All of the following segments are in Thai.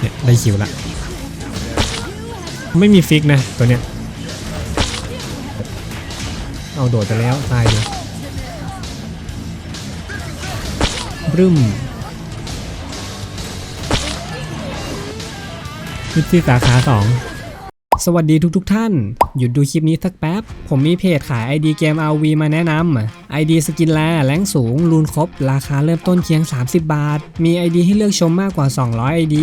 เนี่ยได้คิวละ ไม่มีฟิกนะตัวเนี้ย เอาโดดไปแล้วตายเลยรึมพิซซี่สาขาสอง สวัสดีทุกๆทท่าน หยุดดูคลิปนี้สักแป๊บ ผมมีเพจขาย ID เกม RV มาแนะนำ ID สกินแลแรงสูง รูนครบ ราคาเริ่มต้นเพียง 30 บาท มี ID ให้เลือกชมมากกว่า 200 ID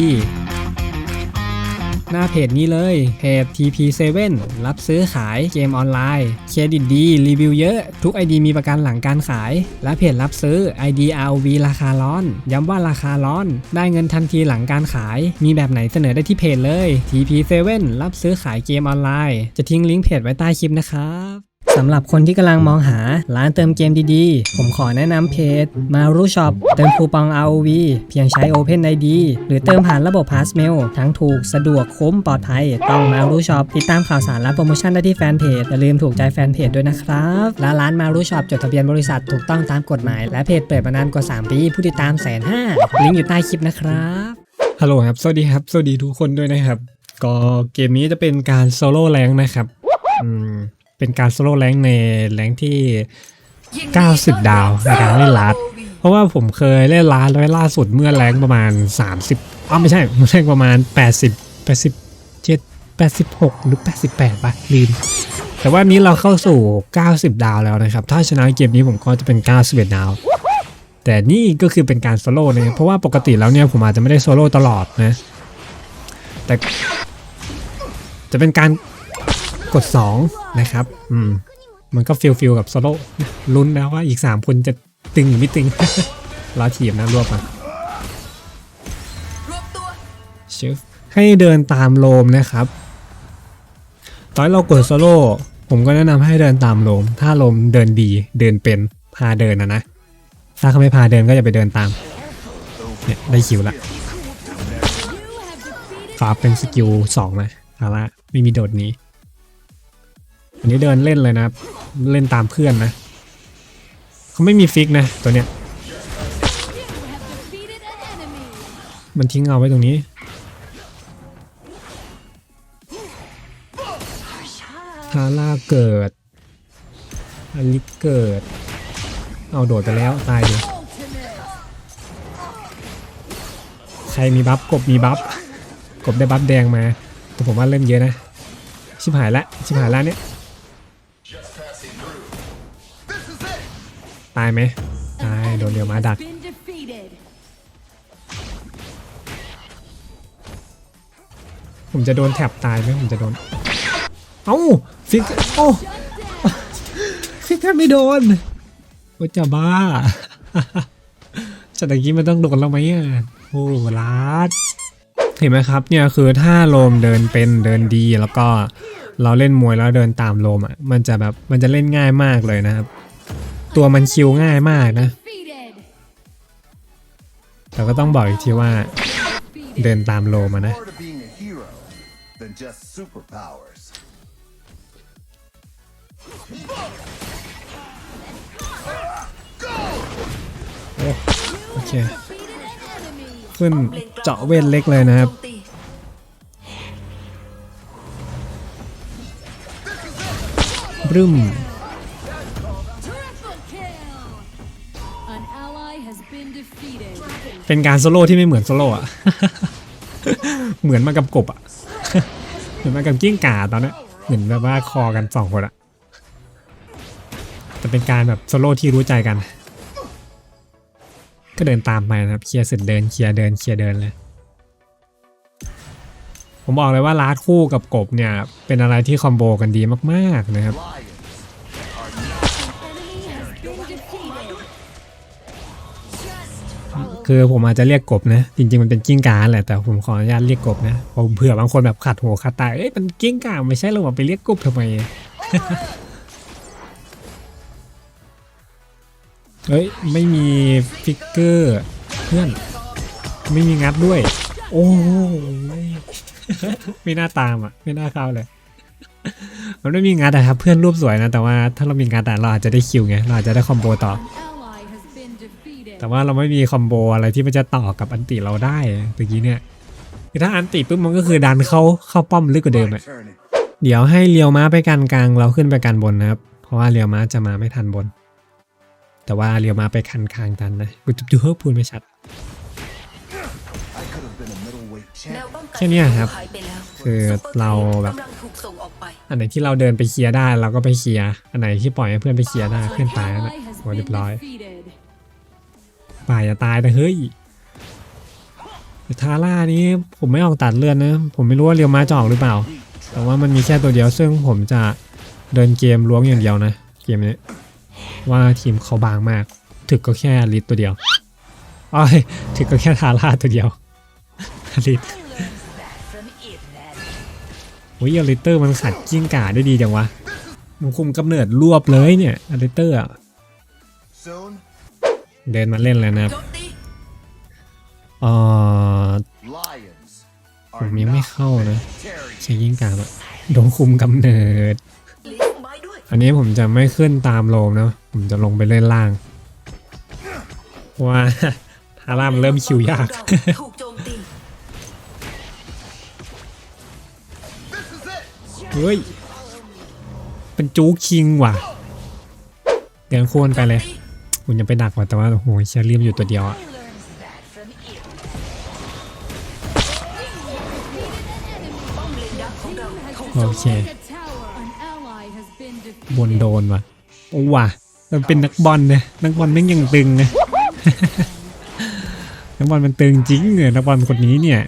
หน้าเพจนี้เลยเพจ TP7 รับซื้อขายเกมออนไลน์ เครดิตดี รีวิวเยอะ ทุก ID มีประกันหลังการขาย และเพจรับซื้อ ID ROV ราคาร้อน ย้ำว่าราคาร้อน ได้เงินทันทีหลังการขาย มีแบบไหนเสนอได้ที่เพจเลย TP7 รับซื้อขายเกมออนไลน์ จะทิ้งลิงก์เพจไว้ใต้คลิปนะครับ สำหรับคนที่กำลังมองหาร้านเติมเกมดีๆ ผมขอแนะนำเพจมารูช็อปเติมคูปอง ROV เพียงใช้ Open ID หรือเติมผ่านระบบ Passmail ทั้งถูกสะดวกคุ้มปลอดภัย ต้องมารูช็อปติดตามข่าวสารและโปรโมชั่นได้ที่แฟนเพจ อย่าลืมถูกใจแฟนเพจด้วยนะครับ และร้านมารูช็อปจดทะเบียนบริษัทถูกต้องตามกฎหมาย และเพจเปิดมานานกว่า 3 ปี ผู้ติดตามแสนห้าลิงก์อยู่ใต้คลิปนะครับฮัลโหลครับสวัสดีครับสวัสดีทุกคนด้วยนะครับ ก็เกมนี้จะเป็นการโซโล่แรงนะครับอืม เป็นการโซโล่แรงในแรงที่ 90 ดาวในการเล่นลาดเพราะว่าผมเคยเล่นลาดไว้ล่าสุดเมื่อแรงประมาณ 30อ้าวไม่ใช่แรงประมาณ 80 87 86 หรือ 88ป่ะลืมแต่ว่านี้เราเข้าสู่ 90 ดาวแล้วนะครับ ถ้าชนะเกมนี้ผมก็จะเป็น 91 ดาว แต่นี่ก็คือเป็นการโซโล่นะเพราะว่าปกติแล้วเนี่ยผมอาจจะไม่ได้โซโล่ตลอดนะ แต่จะเป็นการ กด 2 นะครับ อืม มันก็ฟิลฟิลกับโซโล่ลุ้นนะว่าอีก 3 คนจะตึงหรือไม่ตึงรอทีมนะรวบมาชฟให้เดินตามโลมนะครับ ตอนเรากดโซโล่ผมก็แนะนำให้เดินตามโลม ถ้าโลมเดินดีเดินเป็นพาเดินนะนะ ถ้าเขาไม่พาเดินก็อย่าไปเดินตาม เนี่ยได้คิวละฟ้าเป็นสกิลสองนะเอาละไม่มีโดดนี้ อันนี้เดินเล่นเลยนะเล่นตามเพื่อนนะเขาไม่มีฟิกนะตัวเนี้ยมันทิ้งเอาไว้ตรงนี้ ฮาร่าเกิดอลิเกิด เอาโดดไปแล้วตายเลยใครมีบัฟกบมีบัฟกบได้บัฟแดงมา แต่ผมว่าเล่นเยอะนะ ชิบหายละ ชิบหายละเนี่ย ตายไหมตายโดนเดียวมาดัก Been defeated. ผมจะโดนแท็บตายไหมผมจะโดน เอ้าฟิกโอ้ฟิกแทบไม่โดนโอ้จะบ้าจากตะกี้มันต้องโดนแล้วไหมอะโอ้ลาดเห็นไหมครับเนี่ยคือถ้าโลมเดินเป็นเดินดีแล้วก็เราเล่นมวยแล้วเดินตามโลมอะมันจะแบบมันจะเล่นง่ายมากเลยนะครับ ตัวมันคิวง่ายมากนะ แต่ก็ต้องบอกอีกทีว่า เดินตามโลมานะ โอเค ขึ้นเจาะเวทเล็กเลยนะครับรึม เป็นการโซโล่ที่ไม่เหมือนโซโล่อะเหมือนมากับกบอะเหมือนมากับกิ้งก่าตอนนี้เหมือนแบบว่าคอกันสองคนอะแต่เป็นการแบบโซโล่ที่รู้ใจกัน ก็เดินตามไปนะครับ เคลียร์เสร็จเดินเคลียร์เดินเคลียร์เดินเลย ผมบอกเลยว่าลาดคู่กับกบเนี่ย เป็นอะไรที่คอมโบกันดีมากๆนะครับ คือผมอาจจะเรียกกบนะ จริงๆมันเป็นกิ้งก่าแหละแต่ผมขออนุญาตเรียกกบนะผมเผื่อบางคนแบบขัดหัวขัดตาเอ้ยมันกิ้งก่าไม่ใช่หรอวะไปเรียกกบทำไมเฮ้ยไม่มีฟิกเกอร์เพื่อนไม่มีงัดด้วย โอ้ยไม่น่าตามอะ ไม่น่าเข้าเลยมันไม่มีงัดอะครับเพื่อนรูปสวยนะแต่ว่าถ้าเรามีงัดเราอาจจะได้คิวไงเราอาจจะได้คอมโบต่อ แต่ว่าเราไม่มีคอมโบอะไรที่มันจะต่อกับอันติเราได้ตะกี้เนี่ยคือถ้าอันติปุ๊บมันก็คือดันเข้าเข้าป้อมลึกกว่าเดิมอะเดี๋ยวให้เลียวม้าไปกันกลางเราขึ้นไปกันบนนะครับ เพราะว่าเลียวม้าจะมาไม่ทันบน แต่ว่าเลียวม้าไปคันคางทันนะกูจุ๊บจุ๊บพูดไม่ชัดแค่นี้ครับ คือเราแบบอันไหนที่เราเดินไปเคลียร์ได้เราก็ไปเคลียร์อันไหนที่ปล่อยให้เพื่อนไปเคลียร์ได้เพื่อนตายแล้วนะโอ้เรียบร้อย ป่าอย่าตายแต่เฮ้ยแต่ทาร่านี้ผมไม่ออกตัดเลือดนะ ผมไม่รู้ว่าเรียวม้าจะออกหรือเปล่า แต่ว่ามันมีแค่ตัวเดียวซึ่งผมจะเดินเกมล้วงอย่างเดียวนะ เกมนี้ว่าทีมเขาบางมาก ถึกก็แค่ลิตตัวเดียวอ้อยถึกก็แค่ทาร่าตัวเดียวลิตอุ้ยอลิเตอร์มันขัดกิ้งก่าได้ดีจังวะมันคุมกำเนิดรวบเลยเนี่ยอลิเตอร์อะ เดินมาเล่นแล้วนะครับเอ่อผมยังไม่เข้านะใช้ยิ่งกาแบบโดนคุมกำเนิด อันนี้ผมจะไม่ขึ้นตามโลมนะ ผมจะลงไปเล่นล่างว่าทาร่ามันเริ่มคิวยากเฮ้ย เป็นจูคิงว่ะ เดินโค่นไปเลย คุณจะไปดักว่ะแต่ว่าโอ้โหเชอรี่มันอยู่ตัวเดียวอะโอเค บนโดนว่ะโอ้ว่ะมันเป็นนักบอลนะนักบอลแม่งยังตึงนะนักบอลมันตึงจริงเนี่ยนักบอลคนนี้เนี่ย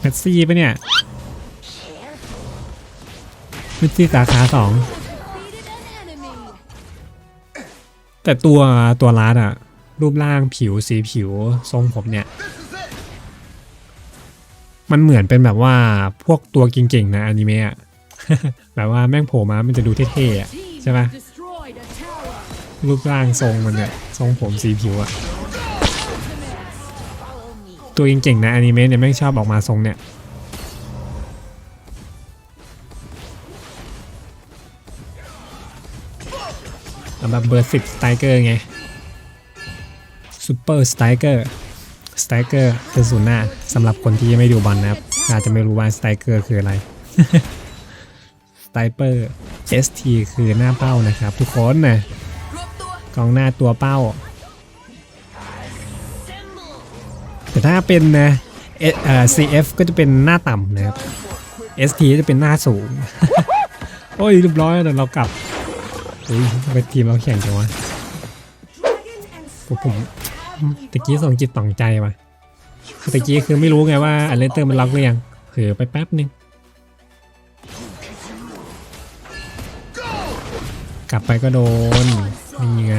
เมสซี่ปะเนี่ยเมสซี่สาขาสอง แต่ตัวตัวลาดอะรูปร่างผิวสีผิวทรงผมเนี่ย มันเหมือนเป็นแบบว่าพวกตัวเก่งๆนะอนิเมะแบบว่าแม่งโผล่มามันจะดูเท่ๆใช่ปะ has destroyed a tower. รูปร่างทรงมันเนี่ยทรงผมสีผิวอะตัวเก่งๆนะอนิเมะเนี่ยแม่งชอบออกมาทรงเนี่ย แบบเบอร์สิบสไตรเกอร์ไงซูเปอร์สไตรเกอร์สไตรเกอร์คือศูนย์หน้าสำหรับคนที่ไม่ดูบอลนะครับ อาจจะไม่รู้ว่าสไตรเกอร์คืออะไรสไตรเปอร์ ST คือหน้าเป้านะครับ ทุกคนนะกองหน้าตัวเป้า แต่ถ้าเป็นนะเอเอ่อ CF ก็จะเป็นหน้าต่ำนะครับ ST จะเป็นหน้าสูง โอ้ยเรียบร้อยแล้วเรากลับ อุ้ยทำไมทีมเราแข่งจังวะผมตะกี้ส่งจิตต่องใจว่ะตะกี้คือไม่รู้ไงว่าอันเลนเตอร์มันล็อกหรือยังเผลอไปแป๊บนึง กลับไปก็โดนนี่ไง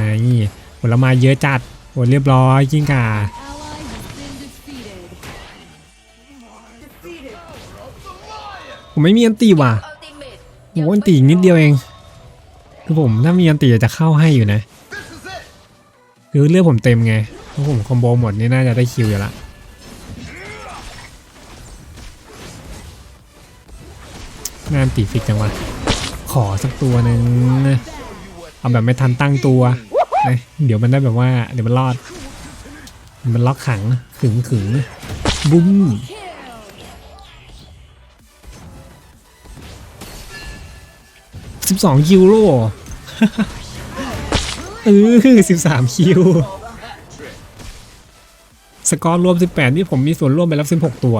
ผลไม้เยอะจัดโหเรียบร้อยกิ้งก่าผมไม่มีอันตีว่ะอัลติเมทผมอันตีอีกนิดเดียวเอง คือผมถ้ามีอันตีจะเข้าให้อยู่นะ คือเลือดผมเต็มไงถ้าผมคอมโบหมดนี่น่าจะได้คิวอยู่ละงานตีฟิกจังวะ ขอสักตัวหนึ่งเอาแบบไม่ทันตั้งตัวนะเดี๋ยวมันได้แบบว่าเดี๋ยวมันรอด มันล็อกขังขึงขึงบุ้มสิบสองคิวโล เออสิบสามคิว สกอร์รวมสิบแปดนี่ผมมีส่วนร่วมไปแล้วสิบหกตัว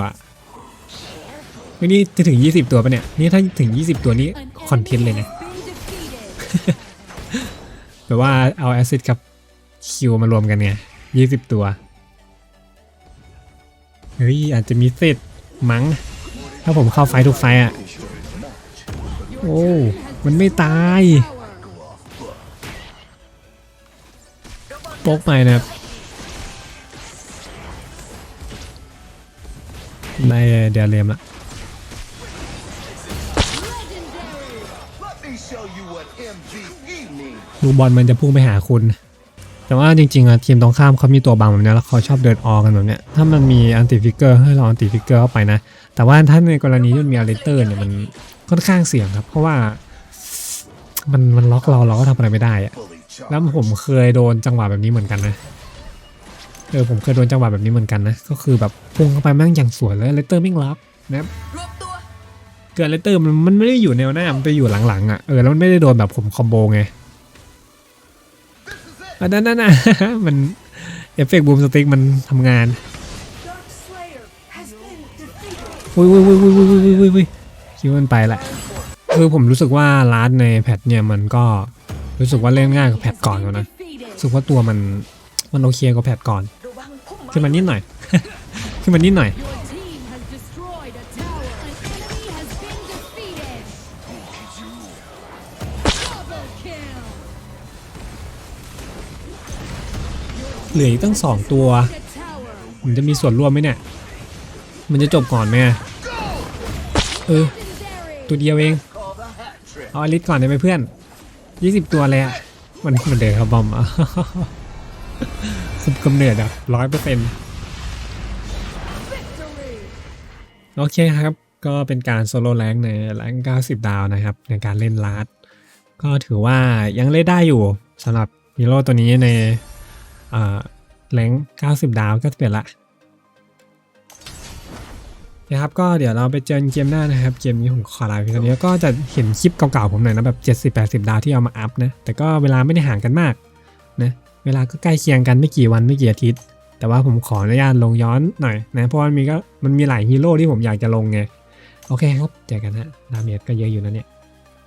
ไม่นี่จะถึงยี่สิบตัวปะเนี่ย นี่ถ้าถึงยี่สิบตัวนี้ คอนเทนต์เลยนะ แบบว่าเอาแอซิดกับคิวมารวมกันไงยี่สิบตัว เฮ้ย อาจจะมีสิทธิ์มั้ง ถ้าผมเข้าไฟทุกไฟอะ โอ้ มันไม่ตาย โป๊กไปนะครับได้เดียเรียมละลูกบอลมันจะพุ่งไปหาคุณ แต่ว่าจริงๆอะทีมตรงข้ามเขามีตัวบังแบบเนี้ยแล้วเขาชอบเดินออกันแบบเนี้ย ถ้ามันมีอันติฟิกเกอร์ให้เราอันติฟิกเกอร์เข้าไปนะ แต่ว่าถ้าในกรณีที่มีอาริเตอร์เนี่ยมันค่อนข้างเสี่ยงครับ เพราะว่ามันมันล็อกเราเราก็ทำอะไรไม่ได้อะ แล้วผมเคยโดนจังหวะแบบนี้เหมือนกันนะเออผมเคยโดนจังหวะแบบนี้เหมือนกันนะก็คือแบบพุ่งเข้าไปแม่งอย่างสวยเลยเลตเตอร์ไม่รับนะเกิดเลตเตอร์มันมันไม่ได้อยู่แนวหน้ามันไปอยู่หลังๆอะเออแล้วมันไม่ได้โดนแบบผมคอมโบไงอันนั้นน่ะมันเอฟเฟกต์บูมสติ๊กมันทำงานวุ้ยวุ้ยวุ้ยวุ้ยวุ้ยวุ้ยวุ้ยคิดวมันไปแหละคือผมรู้สึกว่าร้านในแพทเนี่ยมันก็ รู้สึกว่าเล่นง่ายกว่าแพทก่อนแล้วนะ defeated. รู้สึกว่าตัวมันมันโอเคกว่าแพทก่อนระวังพุ่มไม้ขึ้นมานิดหน่อย ขึ้นมานิดหน่อย Your team has destroyed a tower. An enemy has been defeated. Double kill. เหลืออีกตั้งสองตัว The tower. มันจะมีส่วนร่วมไหมเนี่ย มันจะจบก่อนไหมอะเออ Legendary. ตัวเดียวเอง Called a hat trick. เอาอลิสก่อนได้ไหมเพื่อน 20ตัวเลยอะ มันมันเดินครับบอมอะคุมกำเนิดอะร้อยเปอร์เซ็นต์โอเคครับ ก็เป็นการโซโล่แรงในแรง90 ดาวนะครับ ในการเล่นลาดก็ถือว่ายังเล่นได้อยู่สำหรับฮีโร่ตัวนี้ในแรง90 ดาวก็เป็นละ นะครับก็เดี๋ยวเราไปเจอเกมหน้านะครับเกมนี้ผมขอลาไปเท่านี้ก็จะเห็นคลิปเก่าๆผมหน่อยนะแบบ70-80 ดาวที่เอามาอัพนะแต่ก็เวลาไม่ได้ห่างกันมากนะเวลาก็ใกล้เคียงกันไม่กี่วันไม่กี่อาทิตย์ แต่ว่าผมขออนุญาตลงย้อนหน่อยนะเพราะมันมีก็มันมีหลายฮีโร่ที่ผมอยากจะลงไงโอเคครับเจอกันฮะดาเมจก็เยอะอยู่นะเนี่ย